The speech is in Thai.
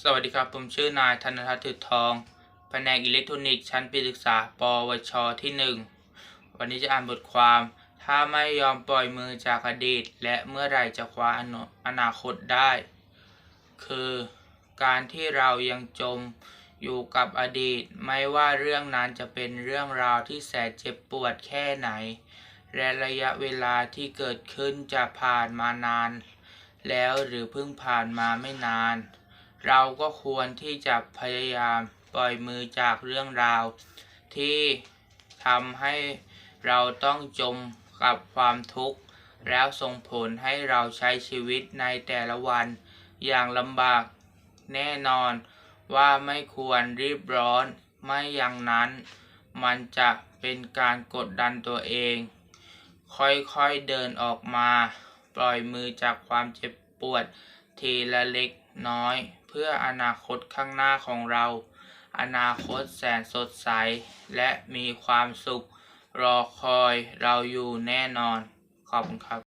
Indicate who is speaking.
Speaker 1: สวัสดีครับ ผมชื่อนายธนทัศน์ถือทอง แผนกอิเล็กทรอนิกส์ชั้นปีศึกษา ปวช ที่ 1 วันนี้จะอ่านบทความ ถ้าไม่ยอมปล่อยมือจากอดีต และเมื่อไรจะคว้าอนาคตได้ คือการที่เรายังจมอยู่กับอดีต ไม่ว่าเรื่องนั้นจะเป็นเรื่องราวที่แสนเจ็บปวดแค่ไหน และระยะเวลาที่เกิดขึ้นจะผ่านมานาน แล้วหรือเพิ่งผ่านมาไม่นาน เราก็ควรที่จะพยายามปล่อยมือจากเรื่องราว ที่ทำให้เราต้องจมกับความทุกข์ แล้วส่งผลให้เราใช้ชีวิตในแต่ละวัน อย่างลำบากแน่นอนว่าไม่ควรรีบร้อน ไม่อย่างนั้น มันจะเป็นการกดดันตัวเอง ค่อยๆเดินออกมา ปล่อยมือจากความเจ็บปวดทีละเล็กน้อย เพื่ออนาคตข้างหน้าของเรา อนาคตแสนสดใส และมีความสุข รอคอยเราอยู่แน่นอน ขอบคุณครับ